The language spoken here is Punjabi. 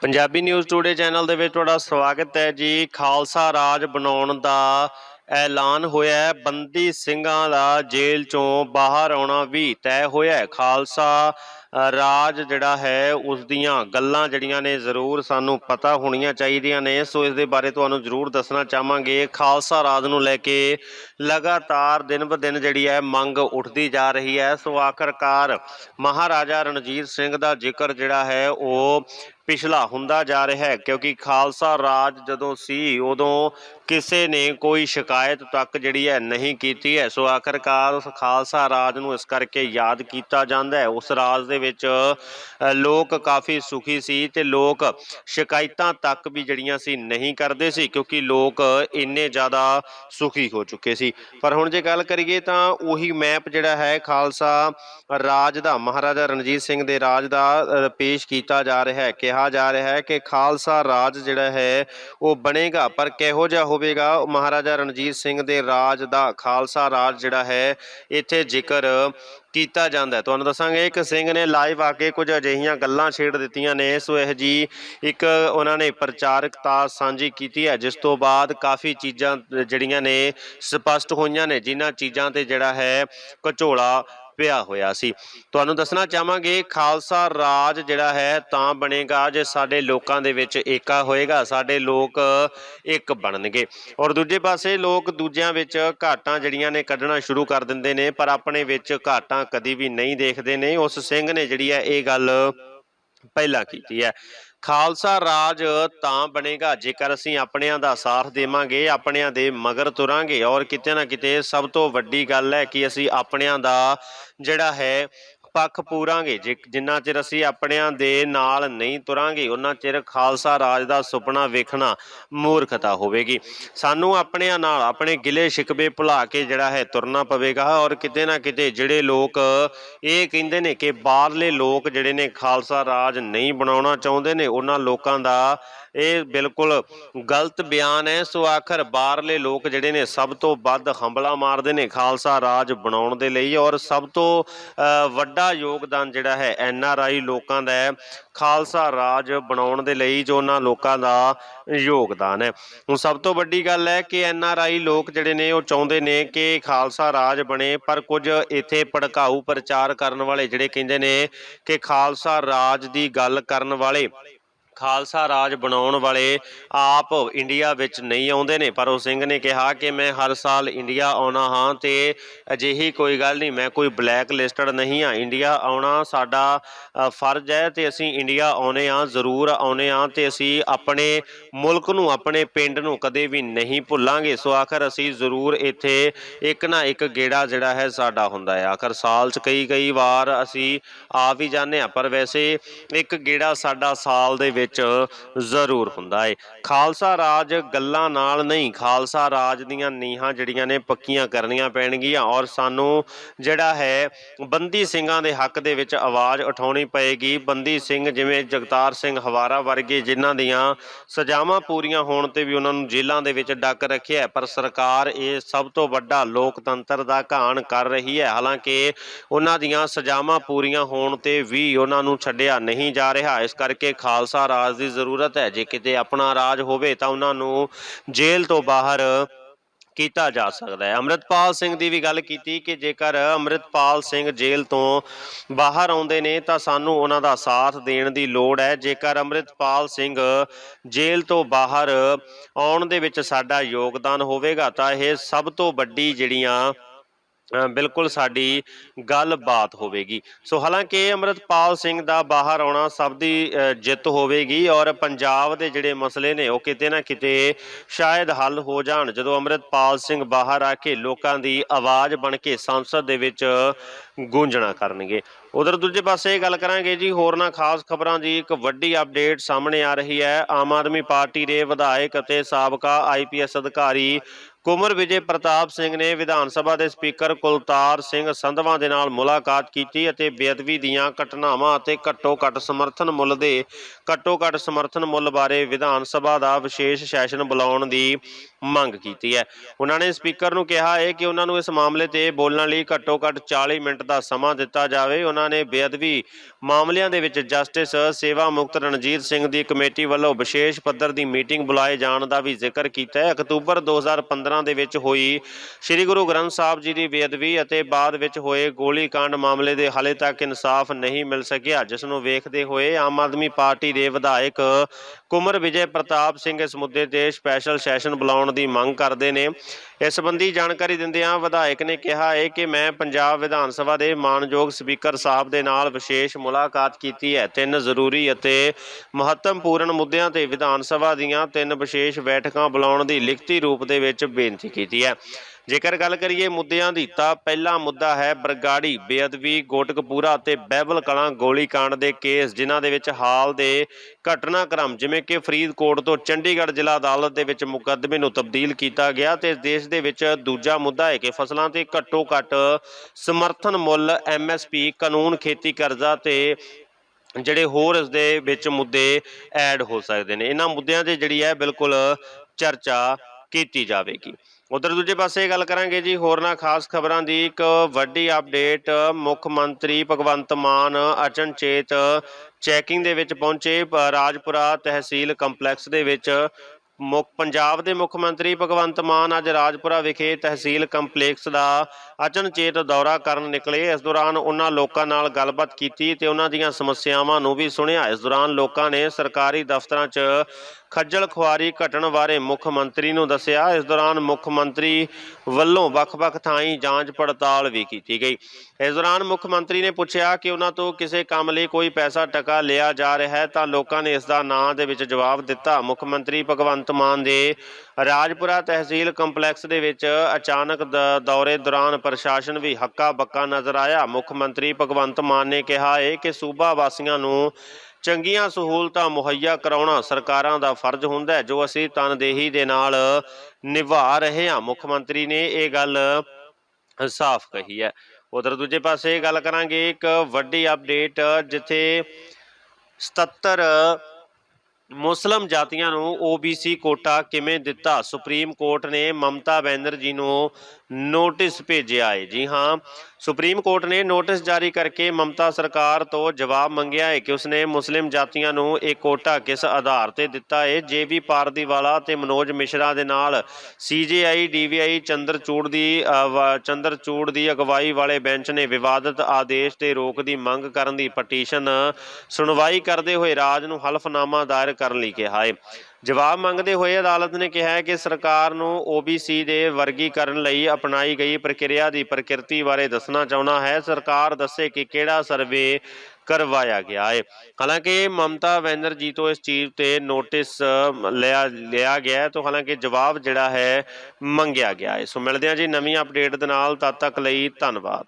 ਪੰਜਾਬੀ ਨਿਊਜ਼ ਟੂਡੇ ਚੈਨਲ ਦੇ ਵਿੱਚ ਤੁਹਾਡਾ ਸਵਾਗਤ ਹੈ ਜੀ। ਖਾਲਸਾ ਰਾਜ ਬਣਾਉਣ ਦਾ ਐਲਾਨ ਹੋਇਆ ਹੈ। ਬੰਦੀ ਸਿੰਘਾਂ ਦਾ ਜੇਲ੍ਹ ਚੋਂ ਬਾਹਰ ਆਉਣਾ ਵੀ ਤੈਅ ਹੋਇਆ ਹੈ। ਖਾਲਸਾ ਰਾਜ ਜਿਹੜਾ ਹੈ, ਉਸ ਦੀਆਂ ਗੱਲਾਂ ਜਿਹੜੀਆਂ ਨੇ ਜ਼ਰੂਰ ਸਾਨੂੰ ਪਤਾ ਹੋਣੀਆਂ ਚਾਹੀਦੀਆਂ ਨੇ। ਸੋ ਇਸ ਦੇ ਬਾਰੇ ਤੁਹਾਨੂੰ ਜ਼ਰੂਰ ਦੱਸਣਾ ਚਾਹਾਂਗੇ। ਖਾਲਸਾ ਰਾਜ ਨੂੰ ਲੈ ਕੇ ਲਗਾਤਾਰ ਦਿਨ ਬ ਦਿਨ ਜਿਹੜੀ ਹੈ, ਮੰਗ ਉੱਠਦੀ ਜਾ ਰਹੀ ਹੈ। ਸੋ ਆਖਰਕਾਰ ਮਹਾਰਾਜਾ ਰਣਜੀਤ ਸਿੰਘ ਦਾ ਜ਼ਿਕਰ ਜਿਹੜਾ ਹੈ, ਉਹ ਪਿਛਲਾ ਹੁੰਦਾ ਜਾ ਰਿਹਾ ਹੈ, ਕਿਉਂਕਿ ਖਾਲਸਾ ਰਾਜ ਜਦੋਂ ਸੀ, ਉਦੋਂ ਕਿਸੇ ਨੇ ਕੋਈ ਸ਼ਿਕਾਇਤ ਤੱਕ ਜਿਹੜੀ ਹੈ ਨਹੀਂ ਕੀਤੀ ਹੈ। ਸੋ ਆਖਰਕਾਰ ਉਸ ਖਾਲਸਾ ਰਾਜ ਨੂੰ ਇਸ ਕਰਕੇ ਯਾਦ ਕੀਤਾ ਜਾਂਦਾ ਹੈ। ਉਸ ਰਾਜ ਦੇ ਵਿੱਚ ਲੋਕ ਕਾਫੀ ਸੁਖੀ ਸੀ ਤੇ ਲੋਕ ਸ਼ਿਕਾਇਤਾਂ ਤੱਕ ਵੀ ਜਿਹੜੀਆਂ ਸੀ ਨਹੀਂ ਕਰਦੇ ਸੀ, ਕਿਉਂਕਿ ਲੋਕ ਇੰਨੇ ਜ਼ਿਆਦਾ ਸੁਖੀ ਹੋ ਚੁੱਕੇ ਸੀ। ਪਰ ਹੁਣ ਜੇ ਗੱਲ ਕਰੀਏ ਤਾਂ ਉਹੀ ਮੈਪ ਜਿਹੜਾ ਹੈ, ਖਾਲਸਾ ਰਾਜ ਦਾ, ਮਹਾਰਾਜਾ ਰਣਜੀਤ ਸਿੰਘ ਦੇ ਰਾਜ ਦਾ ਪੇਸ਼ ਕੀਤਾ ਜਾ ਰਿਹਾ ਹੈ। ਕਿਹਾ ਜਾ ਰਿਹਾ ਹੈ ਕਿ ਖਾਲਸਾ ਰਾਜ ਜਿਹੜਾ ਹੈ, ਉਹ ਬਣੇਗਾ, ਪਰ ਕਿਹੋ ਜਿਹਾ ਹੋਵੇਗਾ? ਮਹਾਰਾਜਾ ਰਣਜੀਤ ਸਿੰਘ ਦੇ ਰਾਜ ਦਾ ਖਾਲਸਾ ਰਾਜ ਜਿਹੜਾ ਹੈ, ਇੱਥੇ ਜ਼ਿਕਰ ਕੀਤਾ ਜਾਂਦਾ ਤੁਹਾਨੂੰ ਦੱਸਾਂਗੇ, ਇੱਕ ਸਿੰਘ ਨੇ ਲਾਈਵ ਆ ਕੇ ਕੁਝ ਅਜਿਹੀਆਂ ਗੱਲਾਂ ਛੇੜ ਦਿੱਤੀਆਂ ਨੇ। ਸੋ ਇਹ ਜੀ ਇੱਕ ਉਹਨਾਂ ਨੇ ਪ੍ਰਚਾਰਕਤਾ ਸਾਂਝੀ ਕੀਤੀ ਹੈ, ਜਿਸ ਤੋਂ ਬਾਅਦ ਕਾਫੀ ਚੀਜ਼ਾਂ ਜਿਹੜੀਆਂ ਨੇ ਸਪਸ਼ਟ ਹੋਈਆਂ ਨੇ, ਜਿਨ੍ਹਾਂ ਚੀਜ਼ਾਂ ਤੇ ਜਿਹੜਾ ਹੈ, ਘਚੋਲਾ ਪਿਆ ਹੋਇਆ ਸੀ। ਤੁਹਾਨੂੰ ਦੱਸਣਾ ਚਾਹਾਂਗੇ, ਖਾਲਸਾ ਰਾਜ ਜਿਹੜਾ ਹੈ ਤਾਂ ਬਣੇਗਾ ਜੇ ਸਾਡੇ ਲੋਕਾਂ ਦੇ ਵਿੱਚ ਏਕਾ ਹੋਏਗਾ, ਸਾਡੇ ਲੋਕ ਇੱਕ ਬਣਨਗੇ। ਔਰ ਦੂਜੇ ਪਾਸੇ ਲੋਕ ਦੂਜਿਆਂ ਵਿੱਚ ਘਾਟਾਂ ਜਿਹੜੀਆਂ ਨੇ ਕੱਢਣਾ ਸ਼ੁਰੂ ਕਰ ਦਿੰਦੇ ਨੇ, ਪਰ ਆਪਣੇ ਵਿੱਚ ਘਾਟਾਂ ਕਦੀ ਵੀ ਨਹੀਂ ਦੇਖਦੇ ਨੇ। ਉਸ ਸਿੰਘ ਨੇ ਜਿਹੜੀ ਹੈ ਇਹ ਗੱਲ ਪਹਿਲਾਂ ਕੀਤੀ ਹੈ। ਖਾਲਸਾ ਰਾਜ ਤਾਂ ਬਣੇਗਾ, ਜੇਕਰ ਅਸੀਂ ਆਪਣਿਆਂ ਦਾ ਸਾਥ ਦੇਵਾਂਗੇ, ਆਪਣਿਆਂ ਦੇ ਮਗਰ ਤੁਰਾਂਗੇ। ਔਰ ਕਿਤੇ ਨਾ ਕਿਤੇ ਸਭ ਤੋਂ ਵੱਡੀ ਗੱਲ ਹੈ ਕਿ ਅਸੀਂ ਆਪਣਿਆਂ ਦਾ ਜਿਹੜਾ ਹੈ ਪੱਖ ਪੂਰਾਂਗੇ। ਜੇ, ਜਿੰਨਾ ਚਿਰ ਅਸੀਂ ਆਪਣਿਆਂ ਦੇ ਨਾਲ ਨਹੀਂ ਤੁਰਾਂਗੇ ਉਹਨਾਂ ਚਿਰ ਖਾਲਸਾ ਰਾਜ ਦਾ ਸੁਪਨਾ ਵੇਖਣਾ ਮੂਰਖਤਾ ਹੋਵੇਗੀ। ਸਾਨੂੰ ਆਪਣਿਆਂ ਨਾਲ, ਆਪਣੇ ਗਿਲੇ ਸ਼ਿਕਵੇ ਭੁਲਾ ਕੇ ਜਿਹੜਾ ਹੈ ਤੁਰਨਾ ਪਵੇਗਾ ਔਰ ਕਿਤੇ ਨਾ ਕਿਤੇ ਜਿਹੜੇ ਲੋਕ ਇਹ ਕਹਿੰਦੇ ਨੇ ਕਿ ਬਾਹਰਲੇ ਲੋਕ ਜਿਹੜੇ ਨੇ ਖਾਲਸਾ ਰਾਜ ਨਹੀਂ ਬਣਾਉਣਾ ਚਾਹੁੰਦੇ ਨੇ, ਉਹਨਾਂ ਲੋਕਾਂ ਦਾ ਇਹ ਬਿਲਕੁਲ ਗਲਤ ਬਿਆਨ ਹੈ। ਸੋ ਆਖਰ ਬਾਹਰਲੇ ਲੋਕ ਜਿਹੜੇ ਨੇ, ਸਭ ਤੋਂ ਵੱਧ ਹੰਬਲਾ ਮਾਰਦੇ ਨੇ ਖਾਲਸਾ ਰਾਜ ਬਣਾਉਣ ਦੇ ਲਈ ਔਰ ਸਭ ਤੋਂ ਵੱਡਾ ਯੋਗਦਾਨ ਜਿਹੜਾ ਹੈ, ਐਨ ਆਰ ਆਈ ਲੋਕਾਂ ਦਾ ਹੈ। ਖਾਲਸਾ ਰਾਜ ਬਣਾਉਣ ਦੇ ਲਈ ਜੋ ਉਹਨਾਂ ਲੋਕਾਂ ਦਾ ਯੋਗਦਾਨ ਹੈ। ਹੁਣ ਸਭ ਤੋਂ ਵੱਡੀ ਗੱਲ ਹੈ ਕਿ ਐਨ ਆਰ ਆਈ ਲੋਕ ਜਿਹੜੇ ਨੇ, ਉਹ ਚਾਹੁੰਦੇ ਨੇ ਕਿ ਖਾਲਸਾ ਰਾਜ ਬਣੇ, ਪਰ ਕੁਝ ਇੱਥੇ ਭੜਕਾਊ ਪ੍ਰਚਾਰ ਕਰਨ ਵਾਲੇ ਜਿਹੜੇ ਕਹਿੰਦੇ ਨੇ ਕਿ ਖਾਲਸਾ ਰਾਜ ਦੀ ਗੱਲ ਕਰਨ ਵਾਲੇ ਖਾਲਸਾ ਰਾਜ ਬਣਾਉਣ ਵਾਲੇ ਆਪ ਇੰਡੀਆ ਵਿੱਚ ਨਹੀਂ ਆਉਂਦੇ ਨੇ। ਪਰ ਉਹ ਸਿੰਘ ਨੇ ਕਿਹਾ ਕਿ ਮੈਂ ਹਰ ਸਾਲ ਇੰਡੀਆ ਆਉਣਾ ਹਾਂ ਤੇ ਅਜਿਹੀ ਕੋਈ ਗੱਲ ਨਹੀਂ, ਮੈਂ ਕੋਈ ਬਲੈਕ ਲਿਸਟਡ ਨਹੀਂ ਹਾਂ। ਇੰਡੀਆ ਆਉਣਾ ਸਾਡਾ ਫਰਜ਼ ਹੈ ਤੇ ਅਸੀਂ ਇੰਡੀਆ ਆਉਨੇ ਆ ਜ਼ਰੂਰ ਆਉਨੇ ਆ ਤੇ ਅਸੀਂ ਆਪਣੇ ਮੁਲਕ ਨੂੰ, ਆਪਣੇ ਪਿੰਡ ਨੂੰ ਕਦੇ ਵੀ ਨਹੀਂ ਭੁੱਲਾਂਗੇ। ਸੋ ਆਖਰ ਅਸੀਂ ਜ਼ਰੂਰ ਇੱਥੇ ਇੱਕ ਨਾ ਇੱਕ ਗੇੜਾ ਜਿਹੜਾ ਹੈ ਸਾਡਾ ਹੁੰਦਾ ਹੈ। ਆਖਰ ਸਾਲ 'ਚ ਕਈ ਕਈ ਵਾਰ ਅਸੀਂ ਆ ਵੀ ਜਾਂਦੇ ਆ ਪਰ ਵੈਸੇ ਇੱਕ ਗੇੜਾ ਸਾਡਾ ਸਾਲ ਦੇ ਵਿੱਚ ਜ਼ਰੂਰ ਹੁੰਦਾ ਹੈ ਖਾਲਸਾ ਰਾਜ ਗੱਲਾਂ ਨਾਲ ਨਹੀਂ, ਖਾਲਸਾ ਰਾਜ ਦੀਆਂ ਨੀਹਾਂ ਜਿਹੜੀਆਂ ਨੇ ਪੱਕੀਆਂ ਕਰਨੀਆਂ ਪੈਣਗੀਆਂ ਔਰ ਸਾਨੂੰ ਜਿਹੜਾ ਹੈ, ਬੰਦੀ ਸਿੰਘਾਂ ਦੇ ਹੱਕ ਦੇ ਵਿੱਚ ਆਵਾਜ਼ ਉਠਾਉਣੀ ਪਏਗੀ। ਬੰਦੀ ਸਿੰਘ ਜਿਵੇਂ ਜਗਤਾਰ ਸਿੰਘ ਹਵਾਰਾ ਵਰਗੇ ਜਿਨ੍ਹਾਂ ਦੀਆਂ ਸਜ਼ਾਵਾਂ ਪੂਰੀਆਂ ਹੋਣ ਤੇ ਵੀ ਉਹਨਾਂ ਨੂੰ ਜੇਲ੍ਹਾਂ ਦੇ ਵਿੱਚ ਡੱਕ ਰੱਖਿਆ ਪਰ ਸਰਕਾਰ ਇਹ ਸਭ ਤੋਂ ਵੱਡਾ ਲੋਕਤੰਤਰ ਦਾ ਘਾਣ ਕਰ ਰਹੀ ਹੈ। ਹਾਲਾਂਕਿ ਉਹਨਾਂ ਦੀਆਂ ਸਜ਼ਾਵਾਂ ਪੂਰੀਆਂ ਹੋਣ ਤੇ ਵੀ ਉਹਨਾਂ ਨੂੰ ਛੱਡਿਆ ਨਹੀਂ ਜਾ ਰਿਹਾ। ਇਸ ਕਰਕੇ ਖਾਲਸਾ ਰਾਜ ਦੀ ਜ਼ਰੂਰਤ ਹੈ। ਜੇ ਕਿਤੇ ਆਪਣਾ ਰਾਜ ਹੋਵੇ ਤਾਂ ਉਹਨਾਂ ਨੂੰ ਜੇਲ੍ਹ ਤੋਂ ਬਾਹਰ ਕੀਤਾ ਜਾ ਸਕਦਾ ਹੈ। ਅੰਮ੍ਰਿਤਪਾਲ ਸਿੰਘ ਦੀ ਵੀ ਗੱਲ ਕੀਤੀ ਕਿ ਜੇਕਰ ਅੰਮ੍ਰਿਤਪਾਲ ਸਿੰਘ ਜੇਲ੍ਹ ਤੋਂ ਬਾਹਰ ਆਉਂਦੇ ਨੇ ਤਾਂ ਸਾਨੂੰ ਉਹਨਾਂ ਦਾ ਸਾਥ ਦੇਣ ਦੀ ਲੋੜ ਹੈ। ਜੇਕਰ ਅੰਮ੍ਰਿਤਪਾਲ ਸਿੰਘ ਜੇਲ੍ਹ ਤੋਂ ਬਾਹਰ ਆਉਣ ਦੇ ਵਿੱਚ ਸਾਡਾ ਯੋਗਦਾਨ ਹੋਵੇਗਾ ਤਾਂ ਇਹ ਸਭ ਤੋਂ ਵੱਡੀ ਜਿਹੜੀਆਂ ਬਿਲਕੁਲ ਸਾਡੀ ਗੱਲਬਾਤ ਹੋਵੇਗੀ। ਸੋ ਹਾਲਾਂਕਿ ਅੰਮ੍ਰਿਤਪਾਲ ਸਿੰਘ ਦਾ ਬਾਹਰ ਆਉਣਾ ਸਭ ਦੀ ਜਿੱਤ ਹੋਵੇਗੀ ਔਰ ਪੰਜਾਬ ਦੇ ਜਿਹੜੇ ਮਸਲੇ ਨੇ ਉਹ ਕਿਤੇ ਨਾ ਕਿਤੇ ਸ਼ਾਇਦ ਹੱਲ ਹੋ ਜਾਣ। ਜਦੋਂ ਅੰਮ੍ਰਿਤਪਾਲ ਸਿੰਘ ਬਾਹਰ ਆ ਕੇ ਲੋਕਾਂ ਦੀ ਆਵਾਜ਼ ਬਣ ਕੇ ਸੰਸਦ ਦੇ ਵਿੱਚ ਗੂੰਜਣਾ ਕਰਨਗੇ। ਉਧਰ ਦੂਜੇ ਪਾਸੇ ਇਹ ਗੱਲ ਕਰਾਂਗੇ ਜੀ ਹੋਰਨਾਂ ਖਾਸ ਖਬਰਾਂ ਦੀ ਇੱਕ ਵੱਡੀ ਅਪਡੇਟ ਸਾਹਮਣੇ ਆ ਰਹੀ ਹੈ। ਆਮ ਆਦਮੀ ਪਾਰਟੀ ਦੇ ਵਿਧਾਇਕ ਅਤੇ ਸਾਬਕਾ ਆਈਪੀਐਸ ਅਧਿਕਾਰੀ ਕੁਮਰ ਵਿਜੇ ਪ੍ਰਤਾਪ ਸਿੰਘ ਨੇ ਵਿਧਾਨ ਸਭਾ ਦੇ ਸਪੀਕਰ ਕੁਲਤਾਰ ਸਿੰਘ ਸੰਧਵਾ ਦੇ ਨਾਲ ਮੁਲਾਕਾਤ ਕੀਤੀ ਅਤੇ ਬੇਅਦਬੀ ਦੀਆਂ ਘਟਨਾਵਾਂ ਅਤੇ ਘੱਟੋ-ਘੱਟ ਸਮਰਥਨ ਮੁੱਲ ਦੇ ਘੱਟੋ-ਘੱਟ ਸਮਰਥਨ ਮੁੱਲ ਬਾਰੇ ਵਿਧਾਨ ਸਭਾ ਦਾ ਵਿਸ਼ੇਸ਼ ਸੈਸ਼ਨ ਬੁਲਾਉਣ ਦੀ ਮੰਗ ਕੀਤੀ ਹੈ। ਉਹਨਾਂ ਨੇ ਸਪੀਕਰ ਨੂੰ ਕਿਹਾ ਹੈ ਕਿ ਉਹਨਾਂ ਨੂੰ ਇਸ ਮਾਮਲੇ ਤੇ ਬੋਲਣ ਲਈ ਘੱਟੋ-ਘੱਟ 40 ਮਿੰਟ ਦਾ ਸਮਾਂ ਦਿੱਤਾ ਜਾਵੇ। ਉਹਨਾਂ ਨੇ ਬੇਅਦਬੀ ਮਾਮਲਿਆਂ ਦੇ ਵਿੱਚ ਜਸਟਿਸ ਸੇਵਾ ਮੁਕਤ ਰਣਜੀਤ ਸਿੰਘ ਦੀ ਕਮੇਟੀ ਵੱਲੋਂ ਵਿਸ਼ੇਸ਼ ਪੱਧਰ ਦੀ ਮੀਟਿੰਗ ਬੁਲਾਏ ਜਾਣ ਦਾ ਵੀ ਜ਼ਿਕਰ ਕੀਤਾ ਹੈ। ਅਕਤੂਬਰ 2015 ਦੇ ਵਿੱਚ ਹੋਈ। ਸ੍ਰੀ ਗੁਰੂ ਗ੍ਰੰਥ ਸਾਹਿਬ ਜੀ ਦੀ ਬੇਅਦਬੀ ਅਤੇ ਬਾਅਦ ਵਿੱਚ ਹੋਏ ਗੋਲੀकांड ਮਾਮਲੇ ਦੇ ਹਾਲੇ ਤੱਕ ਇਨਸਾਫ ਨਹੀਂ ਮਿਲ ਸਕਿਆ, ਜਿਸ ਨੂੰ ਵੇਖਦੇ ਹੋਏ ਆਮ ਆਦਮੀ ਪਾਰਟੀ ਦੇ ਵਿਧਾਇਕ ਕੁਮਰ ਵਿਜੇ ਪ੍ਰਤਾਪ ਸਿੰਘ ਇਸ ਮੁੱਦੇ ਤੇ ਸਪੈਸ਼ਲ ਸੈਸ਼ਨ ਬੁਲਾਉਣ ਦੀ ਮੰਗ ਕਰਦੇ ਨੇ। ਇਸ ਸੰਬੰਧੀ ਜਾਣਕਾਰੀ ਦਿੰਦਿਆਂ ਵਿਧਾਇਕ ਨੇ ਕਿਹਾ ਹੈ ਕਿ ਮੈਂ ਪੰਜਾਬ ਵਿਧਾਨ ਸਭਾ ਦੇ ਮਾਨਯੋਗ ਸਪੀਕਰ ਸਾਹਿਬ ਦੇ ਨਾਲ ਵਿਸ਼ੇਸ਼ ਮੁਲਾਕਾਤ ਕੀਤੀ ਹੈ। ਤਿੰਨ ਜ਼ਰੂਰੀ ਅਤੇ ਮਹੱਤਵਪੂਰਨ ਮੁੱਦਿਆਂ ਤੇ ਵਿਧਾਨ ਸਭਾ ਦੀਆਂ ਤਿੰਨ ਵਿਸ਼ੇਸ਼ ਬੈਠਕਾਂ ਬੁਲਾਉਣ ਦੀ ਲਿਖਤੀ ਰੂਪ ਦੇ ਵਿੱਚ ਬੇਨਤੀ ਕੀਤੀ ਹੈ। ਜੇਕਰ ਗੱਲ ਕਰੀਏ ਮੁੱਦਿਆਂ ਦੀ, ਤਾਂ ਪਹਿਲਾ ਮੁੱਦਾ ਹੈ ਬਰਗਾੜੀ, ਬੇਅਦਬੀ, ਗੋਟਕਪੂਰਾ ਅਤੇ ਬਹਿਬਲ ਕਲਾਂ ਗੋਲੀकांड ਦੇ ਕੇਸ, ਜਿਨ੍ਹਾਂ ਦੇ ਵਿੱਚ ਹਾਲ ਦੇ ਘਟਨਾਕ੍ਰਮ, ਜਿਵੇਂ ਕਿ ਫਰੀਦਕੋਟ ਤੋਂ ਚੰਡੀਗੜ੍ਹ ਜ਼ਿਲ੍ਹਾ ਅਦਾਲਤ ਦੇ ਵਿੱਚ ਮੁਕੱਦਮੇ ਨੂੰ ਤਬਦੀਲ ਕੀਤਾ ਗਿਆ ਤੇ ਦੇਸ਼ ਦੇ ਵਿੱਚ ਦੂਜਾ ਮੁੱਦਾ ਹੈ ਕਿ ਫਸਲਾਂ ਤੇ ਘੱਟੋ ਘੱਟ ਸਮਰਥਨ ਮੁੱਲ ਐਮਐਸਪੀ ਕਾਨੂੰਨ ਖੇਤੀ ਕਰਜ਼ਾ ਤੇ ਜਿਹੜੇ ਹੋਰ ਇਸ ਦੇ ਵਿੱਚ ਮੁੱਦੇ ਐਡ ਹੋ ਸਕਦੇ ਨੇ। ਇਹਨਾਂ ਮੁੱਦਿਆਂ ਤੇ ਜਿਹੜੀ ਹੈ ਬਿਲਕੁਲ ਚਰਚਾ ਕੀਤੀ ਜਾਵੇਗੀ। ਉਧਰ ਦੂਜੇ ਪਾਸੇ ਗੱਲ ਕਰਾਂਗੇ ਜੀ, ਹੋਰਨਾਂ ਖਾਸ ਖਬਰਾਂ ਦੀ ਇੱਕ ਵੱਡੀ ਅਪਡੇਟ ਮੁੱਖ ਮੰਤਰੀ ਭਗਵੰਤ ਮਾਨ ਅਚਨਚੇਤ ਚੈਕਿੰਗ ਦੇ ਵਿੱਚ ਪਹੁੰਚੇ ਰਾਜਪੁਰਾ ਤਹਿਸੀਲ ਕੰਪਲੈਕਸ ਦੇ ਵਿੱਚ। ਮੁੱਖ, ਪੰਜਾਬ ਦੇ ਮੁੱਖ ਮੰਤਰੀ ਭਗਵੰਤ ਮਾਨ ਅੱਜ ਰਾਜਪੁਰਾ ਵਿਖੇ ਤਹਿਸੀਲ ਕੰਪਲੈਕਸ ਦਾ ਅਚਨਚੇਤ ਦੌਰਾ ਕਰਨ ਨਿਕਲੇ। ਇਸ ਦੌਰਾਨ ਉਹਨਾਂ ਲੋਕਾਂ ਨਾਲ ਗੱਲਬਾਤ ਕੀਤੀ ਤੇ ਉਹਨਾਂ ਦੀਆਂ ਸਮੱਸਿਆਵਾਂ ਨੂੰ ਵੀ ਸੁਣਿਆ। ਇਸ ਦੌਰਾਨ ਲੋਕਾਂ ਨੇ ਸਰਕਾਰੀ ਦਫ਼ਤਰਾਂ 'ਚ ਖੱਜਲ ਖੁਆਰੀ ਘਟਣ ਬਾਰੇ ਮੁੱਖ ਮੰਤਰੀ ਨੂੰ ਦੱਸਿਆ। ਇਸ ਦੌਰਾਨ ਮੁੱਖ ਮੰਤਰੀ ਵੱਲੋਂ ਵੱਖ-ਵੱਖ ਥਾਈਂ ਜਾਂਚ ਪੜਤਾਲ ਵੀ ਕੀਤੀ ਗਈ। ਇਸ ਦੌਰਾਨ ਮੁੱਖ ਮੰਤਰੀ ਨੇ ਪੁੱਛਿਆ ਕਿ ਉਹਨਾਂ ਤੋਂ ਕਿਸੇ ਕੰਮ ਲਈ ਕੋਈ ਪੈਸਾ ਟਕਾ ਲਿਆ ਜਾ ਰਿਹਾ ਹੈ ਤਾਂ ਲੋਕਾਂ ਨੇ ਇਸ ਦਾ ਨਾਂ ਦੇ ਵਿੱਚ ਜਵਾਬ ਦਿੱਤਾ। ਮੁੱਖ ਮੰਤਰੀ ਭਗਵੰਤ ਮਾਨ ਦੇ ਰਾਜਪੁਰਾ ਤਹਿਸੀਲ ਕੰਪਲੈਕਸ ਦੇ ਵਿੱਚ ਅਚਾਨਕ ਦ- ਦੌਰੇ ਦੌਰਾਨ ਪ੍ਰਸ਼ਾਸਨ ਵੀ ਹੱਕਾ ਬੱਕਾ ਨਜ਼ਰ ਆਇਆ। ਮੁੱਖ ਮੰਤਰੀ ਭਗਵੰਤ ਮਾਨ ਨੇ ਕਿਹਾ ਹੈ ਕਿ ਸੂਬਾ ਵਾਸੀਆਂ ਨੂੰ ਚੰਗੀਆਂ ਸਹੂਲਤਾਂ ਮੁਹੱਈਆ ਕਰਾਉਣਾ ਸਰਕਾਰਾਂ ਦਾ ਫਰਜ਼ ਹੁੰਦਾ ਹੈ, ਜੋ ਅਸੀਂ ਤਨਦੇਹੀ ਦੇ ਨਾਲ ਨਿਭਾ ਰਹੇ ਹਾਂ। ਮੁੱਖ ਮੰਤਰੀ ਨੇ ਇਹ ਗੱਲ ਸਾਫ਼ ਕਹੀ ਹੈ। ਉਧਰ ਦੂਜੇ ਪਾਸੇ ਗੱਲ ਕਰਾਂਗੇ ਇੱਕ ਵੱਡੀ ਅਪਡੇਟ, ਜਿੱਥੇ 77 ਮੁਸਲਮ ਜਾਤੀਆਂ ਨੂੰ OBC ਕੋਟਾ ਕਿਵੇਂ ਦਿੱਤਾ? ਸੁਪਰੀਮ ਕੋਰਟ ਨੇ ਮਮਤਾ ਬੈਨਰਜੀ ਨੂੰ ਨੋਟਿਸ ਭੇਜਿਆ ਹੈ। ਜੀ ਹਾਂ ਸੁਪਰੀਮ ਕੋਰਟ ਨੇ ਨੋਟਿਸ ਜਾਰੀ ਕਰਕੇ ਮਮਤਾ ਸਰਕਾਰ ਤੋਂ ਜਵਾਬ ਮੰਗਿਆ ਹੈ ਕਿ ਉਸਨੇ ਮੁਸਲਿਮ ਜਾਤੀਆਂ ਨੂੰ ਇਹ ਕੋਟਾ ਕਿਸ ਆਧਾਰ ਤੇ ਦਿੱਤਾ ਹੈ? ਜੇਬੀ ਪਾਰਦੀਵਾਲਾ ਤੇ ਮਨੋਜ ਮਿਸ਼ਰਾ ਦੇ ਨਾਲ ਸੀਜੇਆਈ ਡੀਵੀਆਈ ਚੰਦਰਚੂੜ ਦੀ ਚੰਦਰਚੂੜ ਦੀ ਅਗਵਾਈ ਵਾਲੇ ਬੈਂਚ ਨੇ ਵਿਵਾਦਤ ਆਦੇਸ਼ ਤੇ ਰੋਕ ਦੀ ਮੰਗ ਕਰਨ ਦੀ ਪਟੀਸ਼ਨ ਸੁਣਵਾਈ ਕਰਦੇ ਹੋਏ ਰਾਜ ਨੂੰ ਹਲਫਨਾਮਾ ਦਾਇਰ ਕਰਨ ਲਈ ਕਿਹਾ ਹੈ। ਜਵਾਬ ਮੰਗਦੇ ਹੋਏ ਅਦਾਲਤ ਨੇ ਕਿਹਾ ਹੈ ਕਿ ਸਰਕਾਰ ਨੂੰ OBC ਦੇ ਵਰਗੀਕਰਨ ਲਈ ਅਪਣਾਈ ਗਈ ਪ੍ਰਕਿਰਿਆ ਦੀ ਪ੍ਰਕਿਰਤੀ ਬਾਰੇ ਦੱਸਣਾ ਚਾਹੁੰਦਾ ਹੈ। ਸਰਕਾਰ ਦੱਸੇ ਕਿ ਕਿਹੜਾ ਸਰਵੇ ਕਰਵਾਇਆ ਗਿਆ ਹੈ। ਹਾਲਾਂਕਿ ਮਮਤਾ ਬੈਨਰਜੀ ਤੋਂ ਇਸ ਚੀਜ਼ ਤੇ ਨੋਟਿਸ ਲਿਆ ਲਿਆ ਗਿਆ ਹੈ। ਤਾਂ ਹਾਲਾਂਕਿ ਜਵਾਬ ਜਿਹੜਾ ਹੈ, ਮੰਗਿਆ ਗਿਆ ਹੈ। ਸੋ ਮਿਲਦੇ ਹਾਂ ਜੀ ਨਵੀਂ ਅਪਡੇਟ ਦੇ ਨਾਲ। ਤਦ ਤੱਕ ਲਈ ਧੰਨਵਾਦ।